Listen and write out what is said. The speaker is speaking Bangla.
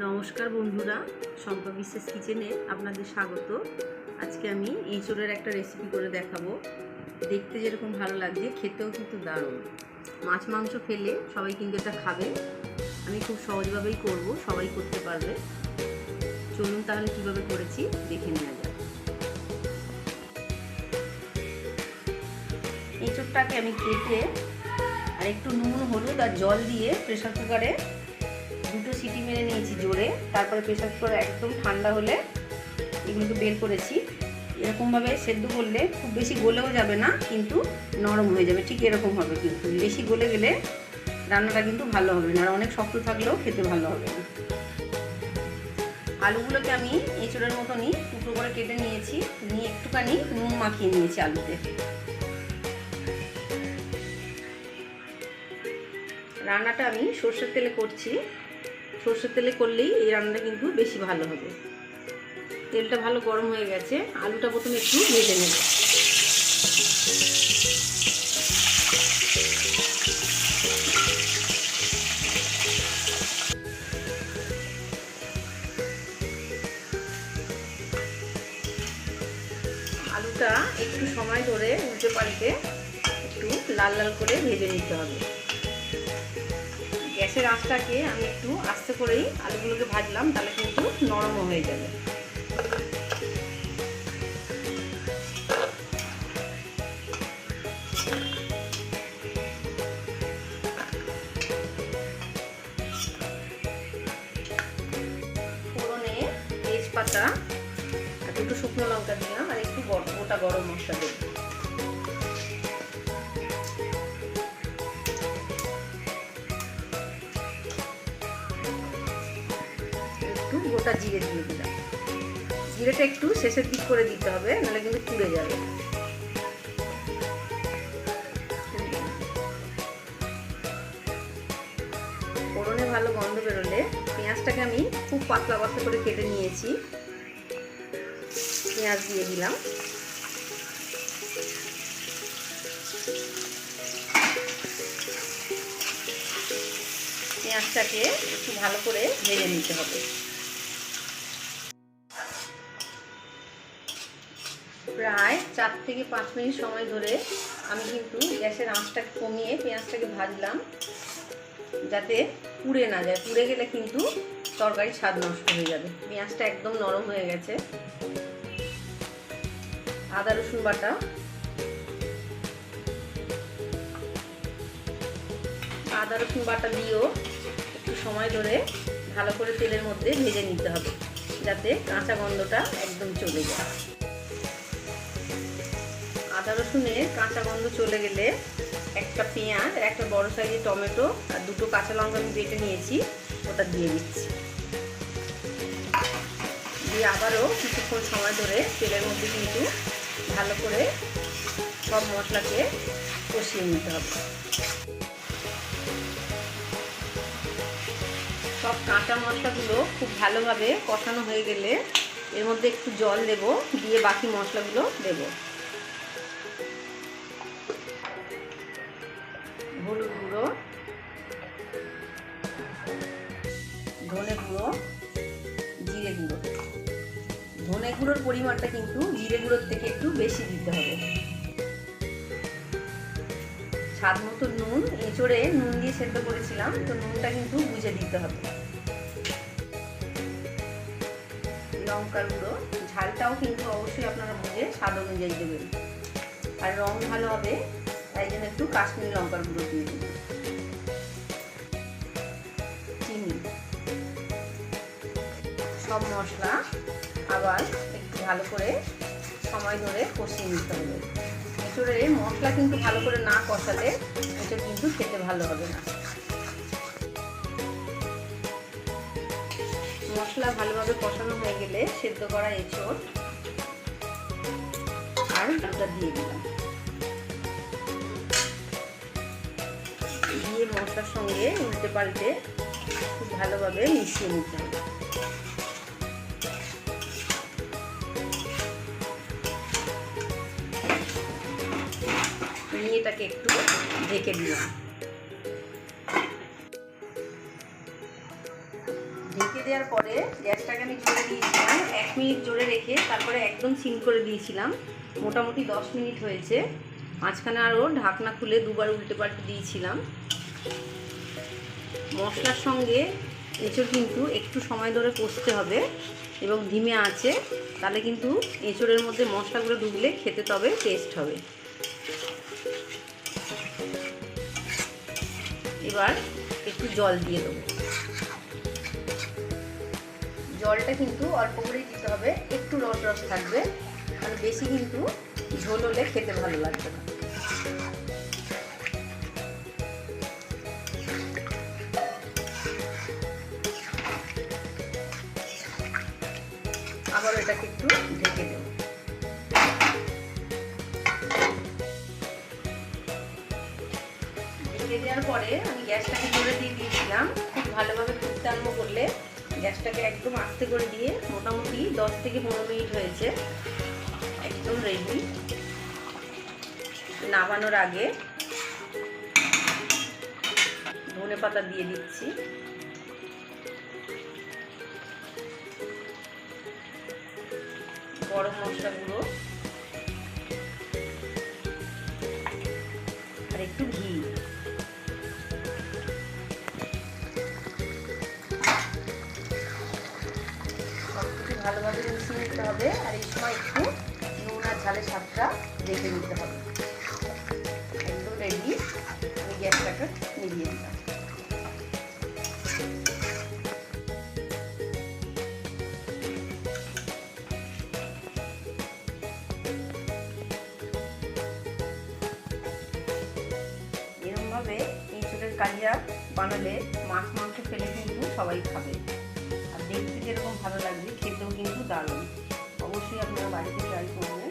নমস্কার বন্ধুরা শম্পা বিশ্বাস কিচেনে আপনাদের স্বাগত। আজকে আমি এঁচোড়ের একটা রেসিপি করে দেখাবো। দেখতে যেরকম ভালো লাগছে, খেতেও কিন্তু দারুণ। মাছ, মাংস ফেলে সবাই কিন্তু এটা খাবে। আমি খুব সহজভাবেই করব, সবাই করতে পারবে। চলুন তাহলে কীভাবে করেছি, দেখে নেওয়া যাক। এঁচোড়টাকে আমি কেটে আর একটু নুন, হলুদ আর জল দিয়ে প্রেশার কুকারে দুটো সিটি মেরে নিয়েছি জোরে। তারপরে প্রেশার কুকার একদম ঠান্ডা হলে এগুলোকে বের করেছি। এরকমভাবে সেদ্ধ করলে খুব বেশি গলেও যাবে না, কিন্তু নরম হয়ে যাবে। ঠিক এরকম হবে কিন্তু। বেশি গলে গেলে রান্নাটা কিন্তু ভালো হবে না। আর অনেক শক্ত থাকলেও খেতে ভালো হবে না। আলুগুলোকে আমি এঁচড়ের মতনই টুকরো করে কেটে নিয়েছি। নিয়ে একটুখানি নুন মাখিয়ে নিয়েছি আলুতে। রান্নাটা আমি সর্ষের তেলে করছি। সর্ষের তেলে করলেই এই রান্নাটা কিন্তু বেশি ভালো হবে। তেলটা ভালো গরম হয়ে গেছে, আলুটা প্রথমে একটু ভেজে নেব। আলুটা একটু সময় ধরে উল্টে পাল্টে একটু লাল লাল করে ভেজে নিতে হবে। গ্যাসের আঁচটাকে আমি একটু আস্তে করেই আলুগুলোকে ভাজলাম, তাহলে কিন্তু নরমও হয়ে যাবে। ফোড়নে তেজপাতা, আর দুটো শুকনো লঙ্কা দিলাম, আর একটু গোটা গরম মশলা দেবো গোটা জিরে দিয়ে দিলাম। জিরেটা একটু শেষের দিক করে দিতে হবে, নাহলে কিন্তু পুড়ে যাবে। ফোড়নে ভালো গন্ধ বেরোলে পেঁয়াজটাকে আমি খুব পাতলা পাতলা করে কেটে নিয়েছি। পেঁয়াজ দিয়ে দিলাম। পেঁয়াজটাকে একটু ভালো করে ভেজে নিতে হবে। প্রায় চার থেকে পাঁচ মিনিট সময় ধরে আমি কিন্তু গ্যাসের আঁচটাকে কমিয়ে পেঁয়াজটাকে ভাজলাম, যাতে পুড়ে না যায়। পুড়ে গেলে কিন্তু তরকারি স্বাদ নষ্ট হয়ে যাবে। পেঁয়াজটা একদম নরম হয়ে গেছে। আদা, রসুন বাটা। আদা, রসুন বাটা দিয়েও একটু সময় ধরে ভালো করে তেলের মধ্যে ভেজে নিতে হবে, যাতে কাঁচা গন্ধটা একদম চলে যায়। আদা রসুনের কাঁচা গন্ধ চলে গেলে একটা পেঁয়াজ একটা বড় সাইজের টমেটো, আর দুটো কাঁচা লঙ্কা আমি বেটে নিয়েছি, ওটা দিয়ে দিচ্ছি। দিয়ে আবারও কিছুক্ষণ সময় ধরে তেলের মধ্যে কিন্তু ভালো করে সব মশলাকে কষিয়ে নিতে হবে। সব কাঁচা মশলাগুলো খুব ভালোভাবে কষানো হয়ে গেলে এর মধ্যে একটু জল দেব, দিয়ে বাকি মশলাগুলো দেব। হলুদ গুঁড়ো। ধনে গুঁড়ো, জিরে গুঁড়ো। ধনে গুঁড়োর পরিমাণটা কিন্তু জিরে গুঁড়োর থেকে একটু বেশি দিতে হবে। স্বাদ মতো নুন, এঁচড়ে নুন দিয়ে সেদ্ধ করেছিলাম, তো নুনটা কিন্তু বুঝে দিতে হবে। লঙ্কার গুঁড়ো, ঝালটাও কিন্তু অবশ্যই আপনারা বুঝে স্বাদ অনুযায়ী দেবেন। আর রং ভালো হবে তাই জন্য একটু কাশ্মীরি লঙ্কার গুঁড়ো দিয়ে দিন চিনি। সব মশলা আবার একটু ভালো করে সময় ধরে কষিয়ে নিতে হবে। এঁচড়ে মশলা কিন্তু ভালো করে না কষালে এঁচড় কিন্তু খেতে ভালো হবে না। মশলা ভালোভাবে কষানো হয়ে গেলে সেদ্ধ করা এঁচড় আর আলুটা দিয়ে দিলাম। মশলার সঙ্গে উল্টে পাল্টে খুব ভালোভাবে মিশিয়ে নিতে হবে। নিয়ে এটাকে একটু ঢেকে দিলাম। ঢেকে দেওয়ার পরে গ্যাসটাকে আমি জোরে দিয়েছিলাম। এক মিনিট জোরে রেখে তারপরে একদম সিম করে দিয়েছিলাম। মোটামুটি দশ মিনিট হয়েছে। মাঝখানে আরও ঢাকনা খুলে দুবার উল্টে পাল্টে দিয়েছিলাম। মশলার সঙ্গে এঁচড় কিন্তু একটু সময় ধরে কষতে হবে এবং ধিমে আছে, তাহলে কিন্তু এঁচড়ের মধ্যে মশলাগুলো ডুবলে খেতে তবে টেস্ট হবে। এবার একটু জল দিয়ে দেবো। জলটা কিন্তু অল্প করেই দিতে হবে, একটু রস রস থাকবে, আর বেশি কিন্তু ঝোল হলে খেতে ভালো লাগবে না। আবার এটাকে একটু ঢেকে দেবো ঢেকে দেওয়ার পরে আমি গ্যাসটাকে জোরে দিয়ে দিয়েছিলাম। খুব ভালোভাবে ফুটতে আরম্ভ করলে গ্যাসটাকে একদম আস্তে করে দিয়ে মোটামুটি দশ থেকে পনেরো মিনিট হয়েছে। একদম রেডি নামানোর আগে ধনে পাতা দিয়ে দিচ্ছি। গরম মশলা গুঁড়ো আর একটু ঘি। সব কিছু ভালোভাবে মিশিয়ে নিতে হবে। আর এই সময় একটু নুন আর ঝালের স্বাদটা রেখে নিতে হবে। একদম রেডি আমি গ্যাসটাকে নিভিয়ে দিলাম এরকমভাবে ইঁচড়ের কালিয়া বানালে মাছ, মাংস ফেলে কিন্তু সবাই খাবে। আর দেখতে যেরকম ভালো লাগবে, খেতেও কিন্তু দারুণ। অবশ্যই আপনারা বাড়িতে ট্রাই করবেন।